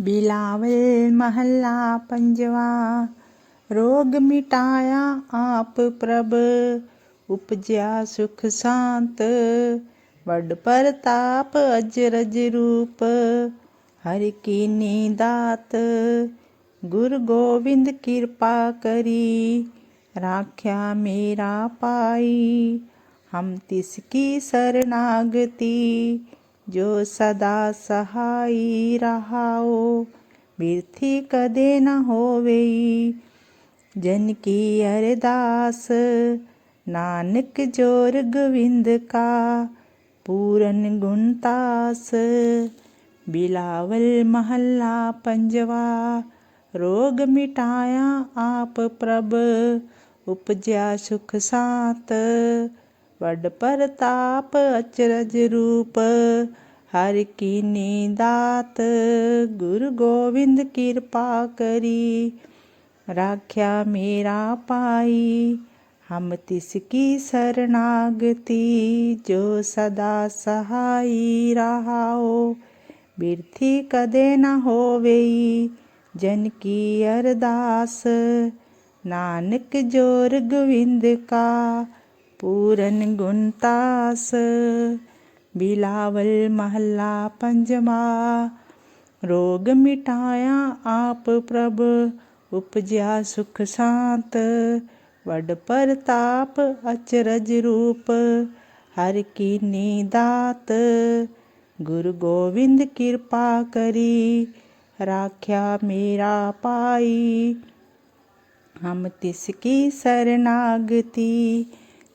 ਬਿਲਾਵਲ ਮਹੱਲਾ ਪੰਜਵਾ ਰੋਗ ਮਿਟਾਇਆ ਆਪ ਪ੍ਰਭ ਉਪਜਿਆ ਸੁਖ ਸ਼ਾਂਤ ਵੱਡ ਪ੍ਰਤਾਪ ਅਜਰਜ ਰੂਪ ਹਰਿ ਕੀਨੀ ਦਾਤ ਗੁਰ ਗੋਬਿੰਦ ਕਿਰਪਾ ਕਰੀ ਰਾਖਿਆ ਮੇਰਾ ਪਾਈ ਹਮ ਤਿਸ ਕੀ ਸਰਨਾਗਤੀ ਜੋ ਸਦਾ ਸਹਾਈ ਰਹਾਓ ਬਿਰਥੀ ਕਦੇ ਨਾ ਹੋਵੇਈ। ਜਨ ਕੀ ਅਰਦਾਸ, ਨਾਨਕ ਜੋਰ ਗੋਵਿੰਦ ਕਾ, ਪੂਰਨ ਗੁਣਤਾਸ ਬਿਲਾਵਲ ਮਹੱਲਾ ਪੰਜਵਾ, ਰੋਗ ਮਿਟਾਇਆ ਆਪ ਪ੍ਰਭ, ਉਪਜਿਆ ਸੁਖ ਸਾਤ। ਵਡ ਪ੍ਰਤਾਪ ਅਚਰਜ ਰੂਪ। ਹਰ ਕੀਨੀ ਦਾਤ ਗੁਰੂ ਗੋਬਿੰਦ ਕਿਰਪਾ ਕਰੀ। ਰਾਖਿਆ ਮੇਰਾ ਪਾਈ ਹਮ ਤਿਸ ਕੀ ਸਰਨਾਗਤੀ, ਜੋ ਸਦਾ ਸਹਾਈ ਰਹਾਓ। ਬਿਰਥੀ ਕਦੇ ਨਾ ਹੋਵੇਈ, ਜਨ ਕੀ ਅਰਦਾਸ। ਨਾਨਕ ਜੋਰ ਗੋਵਿੰਦ ਕਾ ਪੂਰਨ ਗੁਣਤਾਸ ਬਿਲਾਵਲ ਮਹੱਲਾ ਪੰਜਵਾ ਰੋਗ ਮਿਟਾਇਆ ਆਪ ਪ੍ਰਭ ਉਪਜਿਆ ਸੁਖ ਸ਼ਾਂਤ ਵੱਡ ਪ੍ਰਤਾਪ ਅਚਰਜ ਰੂਪ ਹਰ ਕੀਨੀ ਦਾਤ ਗੁਰੂ ਗੋਬਿੰਦ ਕਿਰਪਾ ਕਰੀ ਰਾਖਿਆ ਮੇਰਾ ਪਾਈ ਹਮ ਤਿਸ ਕੀ ਸਰਨਾਗਤੀ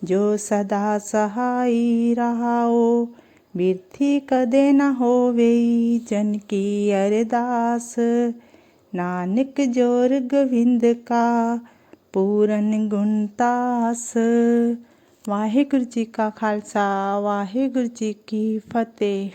ਜੋ ਸਦਾ ਸਹਾਈ ਰਹਾਓ ਬਿਰਥੀ ਕਦੇ ਨਾ ਹੋਵੇ ਜਨ ਕੀ ਅਰਦਾਸ। ਨਾਨਕ ਜੋਰ ਗੋਵਿੰਦ ਕਾ ਪੂਰਨ ਗੁਣਤਾਸ ਵਾਹਿਗੁਰੂ ਜੀ ਕਾ ਖਾਲਸਾ, ਵਾਹਿਗੁਰੂ ਜੀ ਕੀ ਫਤਿਹ।